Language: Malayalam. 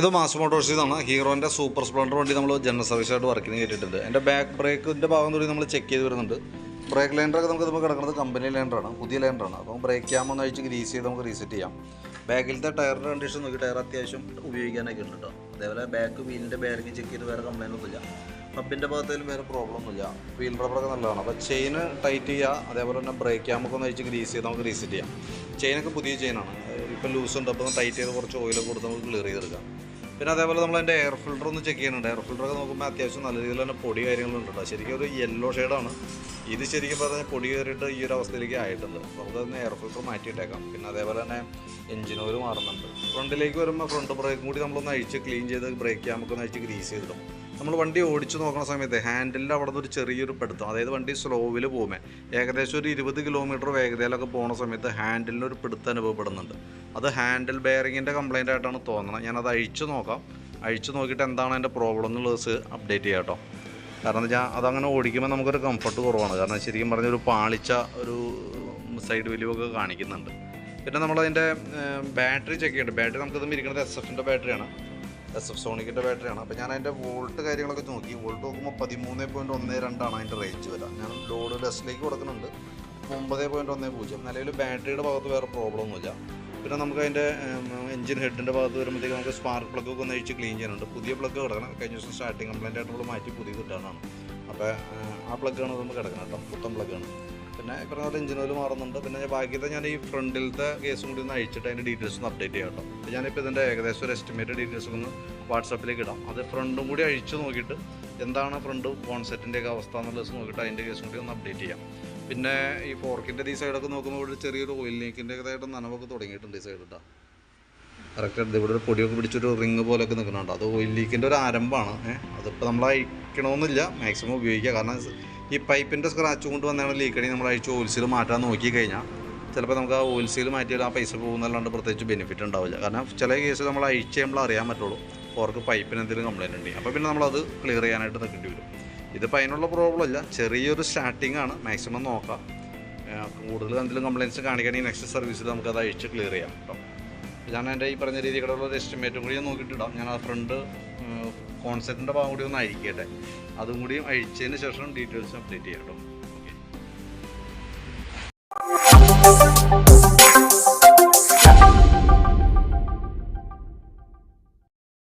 ഇത് മാസ് മോട്ടോഴ്സിൽ നിന്നാണ് ഹീറോന്റെ സൂപ്പർ സ്പ്ലെൻഡർ വണ്ടി നമ്മൾ ജനറൽ സർവീസായിട്ട് വർക്കിന് കയറ്റിയിട്ടുണ്ട് എന്റെ ബാക്ക് ബ്രേക്കിന്റെ ഭാഗം കൂടി നമ്മൾ ചെക്ക് ചെയ്ത് വരുന്നുണ്ട്. ബ്രേക്ക് ലൈൻഡറൊക്കെ നമുക്ക് നമുക്ക് കിടക്കുന്നത് കമ്പനി ലൈൻഡറാണ് പുതിയ ലൈൻഡറാണ് അപ്പം ബ്രേക്ക് ക്യാം ഒന്ന് അഴിച്ച് ഗ്രീസ് ചെയ്ത് നമുക്ക് റീസെറ്റ് ചെയ്യാം. ബാക്കിലത്തെ ടയറിന്റെ കണ്ടീഷൻ നോക്കി ടയർ അത്യാവശ്യം ഉപയോഗിക്കാനൊക്കെ ഉണ്ട് കേട്ടോ അതേപോലെ ബാക്ക് വീലിന്റെ ബാരിങ് ചെക്ക് ചെയ്ത് വേറെ കംപ്ലൈന്റ് ഒന്നുമില്ല. പബ്ബിന്റെ ഭാഗത്തേലും വേറെ പ്രോബ്ലം ഒന്നുമില്ല. വീൽ റബ്ബറൊക്കെ നല്ലതാണ്. അപ്പോൾ ചെയിൻ ടൈറ്റ് ചെയ്യുക അതേപോലെ തന്നെ ബ്രേക്ക് ക്യാമൊക്കെ ഒന്ന് അഴിച്ച് ഗ്രീസ് ചെയ്ത് നമുക്ക് റീസെറ്റ് ചെയ്യാം. ചെയിനൊക്കെ പുതിയ ചെയിനാണ് ഇപ്പം ലൂസ് ഉണ്ട് അപ്പോൾ ടൈറ്റ് ചെയ്ത് കുറച്ച് ഓയിലൊക്കെ കൊടുത്ത് നമുക്ക് ക്ലിയർ ചെയ്തെടുക്കാം. പിന്നെ അതേപോലെ നമ്മൾ അതിന്റെ എയർ ഫിൽട്ടർ ഒന്ന് ചെക്ക് ചെയ്യുന്നുണ്ട്. എയർ ഫിൽറ്ററൊക്കെ നോക്കുമ്പോൾ അത്യാവശ്യം നല്ല രീതിയിൽ തന്നെ പൊടി കാര്യങ്ങളുണ്ട് കേട്ടോ ശരിക്കും ഒരു യെല്ലോ ഷെയ്ഡാണ് ഇത് ശരിക്കും പറഞ്ഞാൽ പൊടി കയറിയിട്ട് ഈ ഒരു അവസ്ഥയിലേക്ക് ആയിട്ടുണ്ട്. അപ്പോൾ തന്നെ എയർ ഫിൽറ്റർ മാറ്റിയിട്ടേക്കാം പിന്നെ അതേപോലെ തന്നെ എഞ്ചിൻ ഓയിൽ മാറുന്നുണ്ട്. ഫ്രണ്ടിലേക്ക് വരുമ്പോൾ ഫ്രണ്ട് ബ്രേക്കും കൂടി നമ്മളൊന്ന് അഴിച്ച് ക്ലീൻ ചെയ്ത് ബ്രേക്ക് നമുക്കൊന്ന് അഴിച്ച് ഗ്രീസ് ചെയ്തിടും. നമ്മൾ വണ്ടി ഓടിച്ച് നോക്കുന്ന സമയത്ത് ഹാൻഡിലിൽ അവിടെ നിന്ന് ഒരു ചെറിയൊരു പിടുത്തം. അതായത് വണ്ടി സ്ലോവിൽ പോകുമേ. ഏകദേശം ഒരു ഇരുപത് കിലോമീറ്റർ വേഗതയിലൊക്കെ പോകുന്ന സമയത്ത് ഹാൻഡിലിന് ഒരു പിടുത്തം അനുഭവപ്പെടുന്നുണ്ട്. അത് ഹാൻഡിൽ ബെയറിങ്ങിന്റെ കംപ്ലൈന്റ് ആയിട്ടാണ് തോന്നുന്നത് ഞാനത് അഴിച്ചു നോക്കാം. അഴിച്ചു നോക്കിയിട്ട് എന്താണ് അതിന്റെ പ്രോബ്ലം എന്നുള്ളത് അപ്ഡേറ്റ് ചെയ്യാം കേട്ടോ. കാരണം എന്താ വെച്ചാൽ അതങ്ങനെ ഓടിക്കുമ്പോൾ നമുക്കൊരു കംഫർട്ട് കുറവാണ്. കാരണം ശരിക്കും പറഞ്ഞ ഒരു പാളിച്ച ഒരു സൈഡ് വലിയൊക്കെ കാണിക്കുന്നുണ്ട്. പിന്നെ നമ്മളതിന്റെ ബാറ്ററി ചെക്ക് ചെയ്യേണ്ടത് ബാറ്ററി നമുക്കിത് ഇരിക്കുന്നത് എസ് എഫിന്റെ ബാറ്ററിയാണ് എസ് എഫ് സോണിക്കിന്റെ ബാറ്ററിയാണ് അപ്പോൾ ഞാൻ അതിന്റെ വോൾട്ട് കാര്യങ്ങളൊക്കെ നോക്കി. വോൾട്ട് നോക്കുമ്പോൾ പതിമൂന്ന് പോയിന്റ് ഒന്ന് രണ്ടാണ് അതിന്റെ റേഞ്ച് വരിക ഞാൻ ലോഡ് ലെസ്സിലേക്ക് കൊടുക്കുന്നുണ്ട്. ഒമ്പത് പോയിന്റ് ഒന്ന് പൂജ്യം. നിലവിൽ ബാറ്ററിയുടെ ഭാഗത്ത് വേറെ പ്രോബ്ലം ഒന്നുമില്ല. പിന്നെ നമുക്ക് അതിന്റെ എഞ്ചിൻ ഹെഡിന്റെ ഭാഗത്ത് വരുമ്പോഴത്തേക്ക് നമുക്ക് സ്പാർക്ക് പ്ലഗ് ഒക്കെ ഒന്ന് അഴിച്ച് ക്ലീൻ ചെയ്യാനുണ്ട്. പുതിയ പ്ലഗ് കിടക്കണം. കഴിഞ്ഞ ദിവസം സ്റ്റാർട്ടിങ് കംപ്ലൈന്റ് ആയിട്ട് നമ്മൾ മാറ്റി പുതിയത് ഇട്ടാണ് അപ്പോൾ ആ പ്ലഗാണ് നമ്മൾ കിടക്കണം കേട്ടോ. പുത്തൻ പ്ലഗാണ് പിന്നെ ഈ പറഞ്ഞ എഞ്ചിൻ ഓയിൽ മാറുന്നുണ്ട്. പിന്നെ ഞാൻ ബാക്കിയത്തെ ഞാൻ ഈ ഫ്രണ്ടിലത്തെ കേസും കൂടി ഒന്ന് അയച്ചിട്ട് അതിന്റെ ഡീറ്റെയിൽസ് ഒന്ന് അപ്ഡേറ്റ് ചെയ്യാം കേട്ടോ. അപ്പോൾ ഞാനിപ്പോൾ ഇതിന്റെ ഏകദേശം ഒരു എസ്റ്റിമേറ്റഡ് ഡീറ്റെയിൽസ് ഒന്ന് വാട്സപ്പിലേക്ക് ഇടാം. അത് ഫ്രണ്ടും കൂടി അഴിച്ചു നോക്കിയിട്ട് എന്താണ് ഫ്രണ്ട് കോൺസെപ്റ്റിന്റെ ഒക്കെ അവസ്ഥ എന്നുള്ളത് നോക്കിയിട്ട് അതിന്റെ കേസും കൂടി ഒന്ന് അപ്ഡേറ്റ് ചെയ്യാം. പിന്നെ ഈ ഫോർക്കിന്റെ ഈ സൈഡൊക്കെ നോക്കുമ്പോൾ ഇവിടെ ചെറിയൊരു ഓയിൽ ലീക്കിന്റെ ഇതായിട്ട് നനവൊക്കെ തുടങ്ങിയിട്ടുണ്ട് ഈ സൈഡ് കേട്ടോ കറക്റ്റ് ഇവിടെ ഒരു പൊടിയൊക്കെ പിടിച്ചൊരു റിങ് പോലെയൊക്കെ നിൽക്കുന്നുണ്ട്. അത് ഓയിൽ ലീക്കിന്റെ ഒരു ആരംഭമാണ്. അതിപ്പോൾ നമ്മൾ അയക്കണമെന്നില്ല മാക്സിമം ഉപയോഗിക്കുക കാരണം ഈ പൈപ്പിന്റെ സ്ക്രാച്ച് കൊണ്ട് വന്നാണ് ലീക്കണി നമ്മൾ അഴിച്ച് ഓയിൽ സീൽ മാറ്റാൻ നോക്കി കഴിഞ്ഞാൽ ചിലപ്പോൾ നമുക്ക് ആ ഓയിൽ സീൽ മാറ്റിയാൽ ആ പൈസ പോകുന്നല്ലാണ്ട് പ്രത്യേകിച്ച് ബെനിഫിറ്റ് ഉണ്ടാവില്ല. കാരണം ചില കേസിൽ നമ്മൾ അഴിച്ച് ചെയ്യുമ്പോൾ അറിയാൻ പറ്റുള്ളൂ. അവർക്ക് പൈപ്പിന് എന്തെങ്കിലും കംപ്ലൈന്റ് ഉണ്ടെങ്കിൽ. അപ്പോൾ പിന്നെ നമ്മളത് ക്ലിയർ ചെയ്യാനായിട്ട് നിൽക്കേണ്ടി വരും. ഇതിപ്പോൾ അതിനുള്ള പ്രോബ്ലം ഇല്ല ചെറിയൊരു സ്റ്റാർട്ടിംഗ് ആണ്. മാക്സിമം നോക്കാം. കൂടുതൽ എന്തെങ്കിലും കംപ്ലയിൻസ് കാണിക്കുകയാണെങ്കിൽ നെക്സ്റ്റ് സർവീസിൽ നമുക്ക് അത് അഴിച്ച് ക്ലിയർ ചെയ്യാം കേട്ടോ ഞാൻ എന്റെ ഈ പറഞ്ഞ രീതിയിലുള്ള ഒരു എസ്റ്റിമേറ്റും കൂടി ഞാൻ നോക്കിയിട്ടിടാം ഞാൻ ആ ഫ്രണ്ട് കോൺസെപ്റ്റിന്റെ ഭാഗം കൂടി ഒന്ന് അഴിക്കട്ടെ. അതും കൂടി അഴിച്ചതിന് ശേഷം ഡീറ്റെയിൽസ് അപ്ഡേറ്റ് ചെയ്യാം കേട്ടോ.